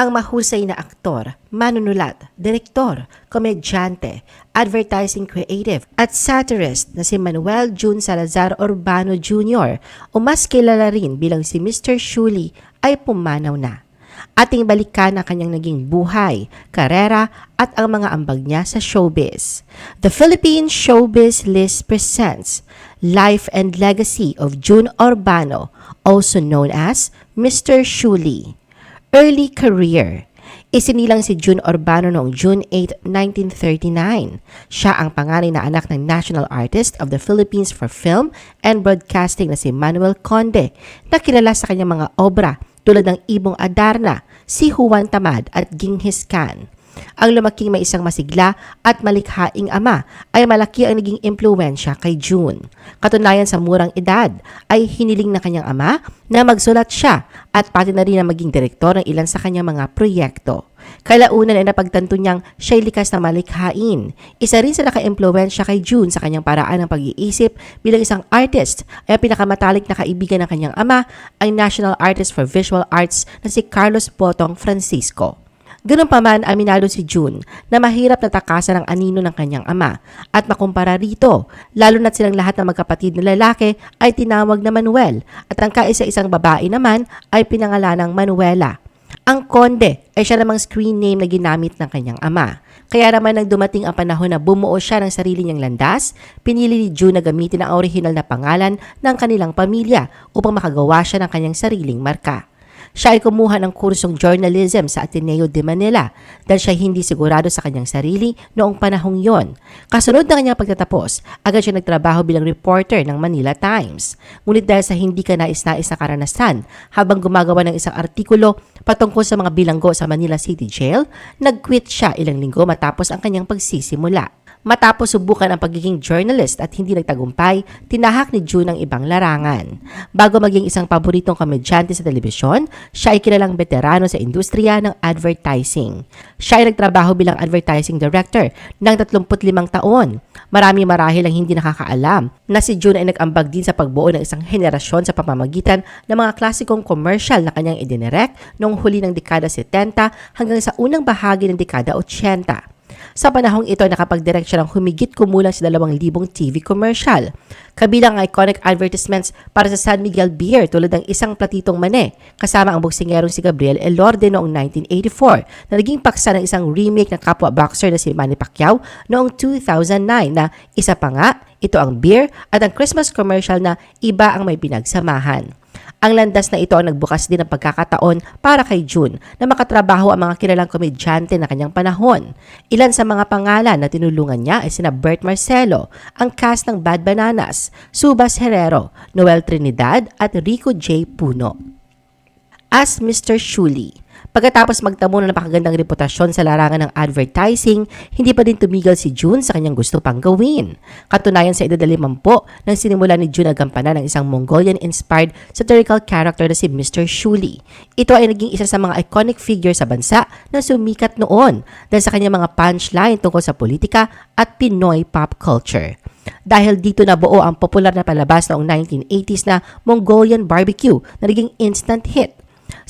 ang mahusay na aktor, manunulat, direktor, komedyante, advertising creative at satirist na si Manuel June Salazar Urbano Jr. o mas kilala rin bilang si Mr. Shuli ay pumanaw na. Ating balikan ang kanyang naging buhay, karera at ang mga ambag niya sa showbiz. The Philippine Showbiz List presents Life and Legacy of June Urbano, also known as Mr. Shuli. Early career. Isinilang si June Urbano noong June 8, 1939. Siya ang panganay na anak ng National Artist of the Philippines for Film and Broadcasting na si Manuel Conde, na kilala sa kanyang mga obra tulad ng Ibong Adarna, si Juan Tamad at Ginghis Khan. Ang lumaking may isang masigla at malikhaing ama ay malaki ang naging impluensya kay June. Katunayan sa murang edad ay hiniling na kanyang ama na magsulat siya at pati na rin na maging direktor ng ilan sa kanyang mga proyekto. Kalaunan ay napagtanto niyang siya'y likas na malikhain. Isa rin sa naka-impluensya kay June sa kanyang paraan ng pag-iisip bilang isang artist ay ang pinakamatalik na kaibigan ng kanyang ama ay National Artist for Visual Arts na si Carlos Botong Francisco. Ganun pa man, aminado si June na mahirap na takasan ang anino ng kanyang ama at makumpara rito, lalo na't silang lahat ng magkapatid na lalaki ay tinawag na Manuel at ang kaisa-isang babae naman ay pinangalanang Manuela. Ang Konde ay siya namang screen name na ginamit ng kanyang ama. Kaya naman nang dumating ang panahon na bumuo siya ng sarili niyang landas, pinili ni June na gamitin ang original na pangalan ng kanilang pamilya upang makagawa siya ng kanyang sariling marka. Siya ay kumuha ng kursong journalism sa Ateneo de Manila dahil siya hindi sigurado sa kanyang sarili noong panahong yon. Kasunod ng kanyang pagtatapos, agad siya nagtrabaho bilang reporter ng Manila Times. Ngunit dahil sa hindi ka nais-nais na karanasan, habang gumagawa ng isang artikulo patungkol sa mga bilanggo sa Manila City Jail, nag-quit siya ilang linggo matapos ang kanyang pagsisimula. Matapos subukan ang pagiging journalist at hindi nagtagumpay, tinahak ni June ang ibang larangan. Bago maging isang paboritong komedyante sa telebisyon, siya ay kilalang veterano sa industriya ng advertising. Siya ay nagtrabaho bilang advertising director ng 35 taon. Marami marahil ang hindi nakakaalam na si June ay nag-ambag din sa pagbuo ng isang henerasyon sa pamamagitan ng mga klasikong commercial na kanyang idinirect noong huli ng dekada 70 hanggang sa unang bahagi ng dekada 80. Sa panahong ito, nakapag-direct siya ng humigit kumulang sa 2,000 TV commercial. Kabilang ang iconic advertisements para sa San Miguel Beer tulad ng isang platitong mane, kasama ang boksingerong si Gabriel Elorde noong 1984 na naging paksa ng isang remake ng kapwa boxer na si Manny Pacquiao noong 2009 na isa pa nga, ito ang beer at ang Christmas commercial na iba ang may pinagsamahan. Ang landas na ito ang nagbukas din ng pagkakataon para kay June na makatrabaho ang mga kilalang komedyante na kanyang panahon. Ilan sa mga pangalan na tinulungan niya ay sina Bert Marcelo, ang cast ng Bad Bananas, Subas Herrero, Noel Trinidad at Rico J. Puno. As Mr. Shuli, Pagkatapos magtamo ng napakagandang reputasyon sa larangan ng advertising, hindi pa din tumigil si June sa kanyang gusto pang gawin. Katunayan sa edad 50 nang sinimula ni June ang gampanan ng isang Mongolian-inspired satirical character na si Mr. Shuli. Ito ay naging isa sa mga iconic figure sa bansa na sumikat noon dahil sa kanyang mga punchline tungkol sa politika at Pinoy pop culture. Dahil dito nabuo ang popular na palabas noong 1980s na Mongolian Barbecue na naging instant hit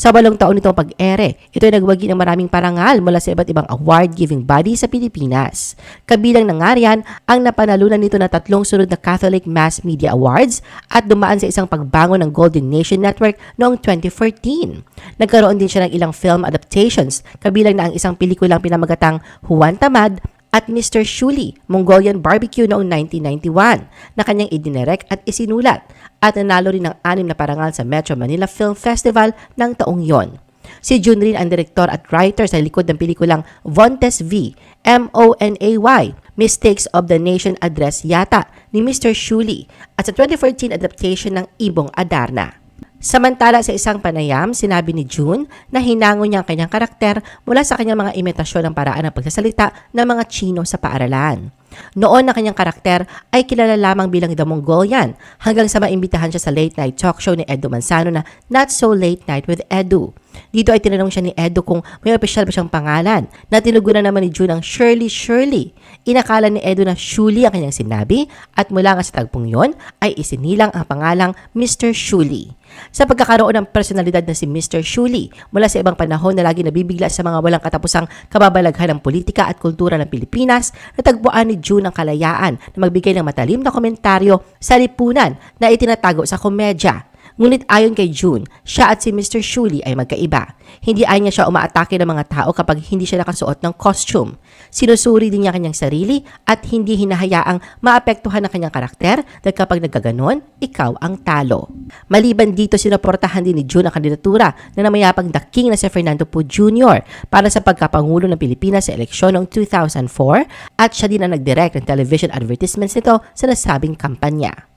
sa walong taon nitong pag-ere, ito ay nagwagi ng maraming parangal mula sa iba't ibang award-giving body sa Pilipinas. Kabilang na nga riyan ang napanalunan nito na tatlong sunod na Catholic Mass Media Awards at dumaan sa isang pagbangon ng Golden Nation Network noong 2014. Nagkaroon din siya ng ilang film adaptations, kabilang na ang isang pelikulang pinamagatang Juan Tamad at Mr. Shuli, Mongolian Barbecue noong 1991 na kanyang idinirect at isinulat at nanalo rin ng anim na parangal sa Metro Manila Film Festival ng taong yon. Si Jun rin ang direktor at writer sa likod ng pelikulang Vontes V, M-O-N-A-Y, Mistakes of the Nation Address Yata ni Mr. Shuli at sa 2014 adaptation ng Ibong Adarna. Samantala sa isang panayam, sinabi ni June na hinango niya ang kanyang karakter mula sa kanyang mga imitasyon ng paraan ng pagsasalita ng mga Chino sa paaralan. Noon na kanyang karakter ay kilala lamang bilang The Mongolian hanggang sa maimbitahan siya sa late night talk show ni Edo Manzano na Not So Late Night with Edu. Dito ay tinanong siya ni Edo kung may opisyal ba siyang pangalan na tinugunan naman ni June ang Shirley Shirley. Inakala ni Edo na Shuli ang kanyang sinabi at mula nga sa tagpong yon ay isinilang ang pangalang Mr. Shuli. Sa pagkakaroon ng personalidad na si Mr. Shuli mula sa ibang panahon na lagi nabibigla sa mga walang katapusang kababalaghan ng politika at kultura ng Pilipinas, natagpuan ni June ang kalayaan na magbigay ng matalim na komentaryo sa lipunan na itinatago sa komedya. Ngunit ayon kay June, siya at si Mr. Shuli ay magkaiba. Hindi ay niya siya umaatake ng mga tao kapag hindi siya nakasuot ng costume. Sinusuri din niya kanyang sarili at hindi hinahayaang maapektuhan ang kanyang karakter dahil kapag nagkaganon, ikaw ang talo. Maliban dito, sinaportahan din ni June ang kandidatura na namayapang daking na si Fernando Po Jr. para sa pagkapangulo ng Pilipinas sa eleksyon noong 2004 at siya din ang nagdirect ng television advertisements nito sa nasabing kampanya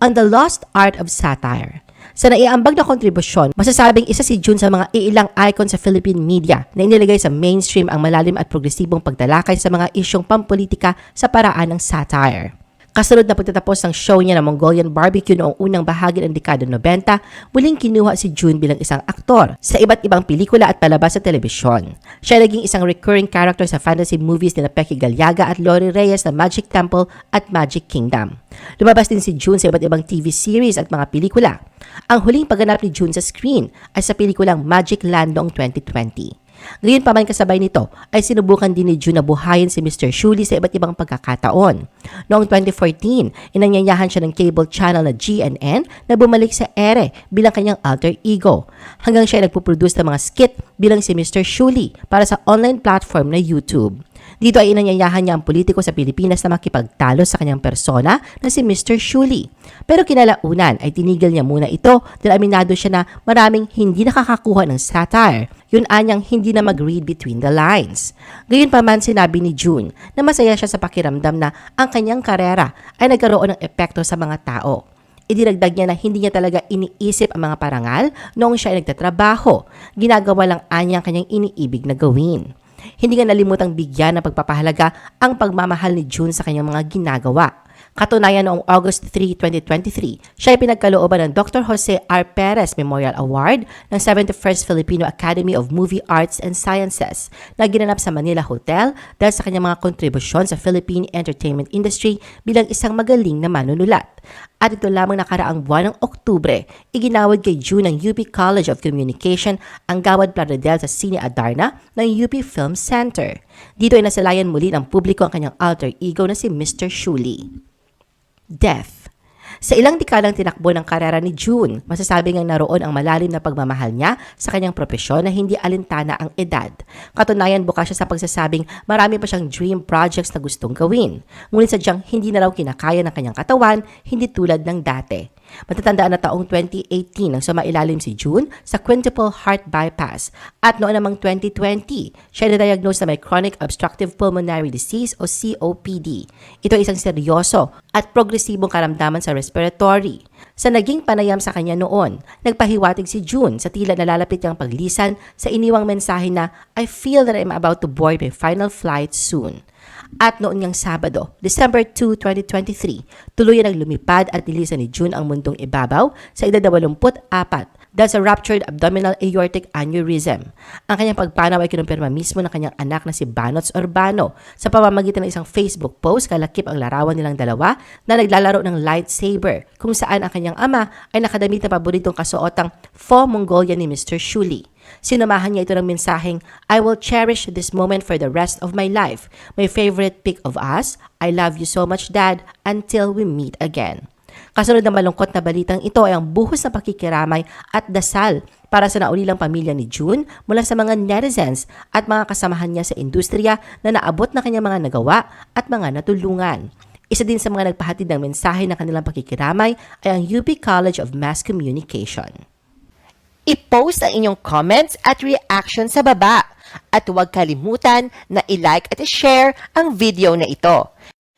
on the lost art of satire. Sa naiambag na kontribusyon, masasabing isa si June sa mga iilang icon sa Philippine media na inilagay sa mainstream ang malalim at progresibong pagtalakay sa mga isyong pampolitika sa paraan ng satire. Kasunod na pagtatapos ng show niya ng Mongolian Barbecue noong unang bahagi ng dekada 90, muling kinuha si June bilang isang aktor sa iba't ibang pelikula at palabas sa telebisyon. Siya naging isang recurring character sa fantasy movies ni Pecky Galyaga at Lori Reyes na Magic Temple at Magic Kingdom. Lumabas din si June sa iba't ibang TV series at mga pelikula. Ang huling pagganap ni June sa screen ay sa pelikulang Magic Land noong 2020. Ngayon pa man kasabay nito ay sinubukan din ni June na buhayin si Mr. Shuli sa iba't ibang pagkakataon. Noong 2014, inanyayahan siya ng cable channel na GNN na bumalik sa ere bilang kanyang alter ego. Hanggang siya ay nagpuproduce ng mga skit bilang si Mr. Shuli para sa online platform na YouTube. Dito ay inanyayahan niya ang politiko sa Pilipinas na makipagtalo sa kanyang persona na si Mr. Shuli. Pero kinalaunan ay tinigil niya muna ito dahil aminado siya na maraming hindi nakakakuha ng satire. Yun anyang hindi na mag-read between the lines. Gayon pa man sinabi ni June na masaya siya sa pakiramdam na ang kanyang karera ay nagkaroon ng epekto sa mga tao. Idinagdag niya na hindi niya talaga iniisip ang mga parangal noong siya ay nagtatrabaho. Ginagawa lang anya ang kanyang iniibig na gawin. Hindi nga nalimutang bigyan ng pagpapahalaga ang pagmamahal ni June sa kanyang mga ginagawa. Katunayan noong August 3, 2023, siya ay pinagkalooban ng Dr. Jose R. Perez Memorial Award ng 71st Filipino Academy of Movie Arts and Sciences na ginanap sa Manila Hotel dahil sa kanyang mga kontribusyon sa Philippine entertainment industry bilang isang magaling na manunulat. At ito lamang nakaraang buwan ng Oktubre, iginawad kay June ng UP College of Communication ang Gawad Plaridel sa Cine Adarna ng UP Film Center. Dito ay nasalayan muli ng publiko ang kanyang alter ego na si Mr. Shuli. Death sa ilang dekadang tinakbo ng karera ni June, masasabi ngang naroon ang malalim na pagmamahal niya sa kanyang propesyon na hindi alintana ang edad. Katunayan bukas siya sa pagsasabing marami pa siyang dream projects na gustong gawin. Ngunit sadyang hindi na raw kinakaya ng kanyang katawan, hindi tulad ng dati. Matatandaan na taong 2018 nang sumailalim si June sa quintuple heart bypass at noon namang 2020, siya na-diagnose na may chronic obstructive pulmonary disease o COPD. Ito ay isang seryoso at progresibong karamdaman sa respiratory. Sa naging panayam sa kanya noon, nagpahiwatig si June sa tila nalalapit niyang paglisan sa iniwang mensahe na I feel that I'm about to board my final flight soon. At noon niyang Sabado, December 2, 2023, tuluyan ang lumipad at nilisan ni June ang mundong ibabaw sa edad 84 dahil sa ruptured abdominal aortic aneurysm. Ang kanyang pagpanaw ay kinumpirma mismo ng kanyang anak na si Banots Urbano sa pamamagitan ng isang Facebook post kalakip ang larawan nilang dalawa na naglalaro ng lightsaber kung saan ang kanyang ama ay nakadamit na paboritong kasuotang Faux Mongolia ni Mr. Shuli. Sinamahan niya ito ng mensaheng, I will cherish this moment for the rest of my life. My favorite pic of us, I love you so much dad, until we meet again. Kasunod ng malungkot na balitang ito ay ang buhos na pakikiramay at dasal para sa naulilang pamilya ni June mula sa mga netizens at mga kasamahan niya sa industriya na naabot na kanyang mga nagawa at mga natulungan. Isa din sa mga nagpahatid ng mensahe ng kanilang pakikiramay ay ang UP College of Mass Communication. I-post ang inyong comments at reaction sa baba. At huwag kalimutan na i-like at i-share ang video na ito.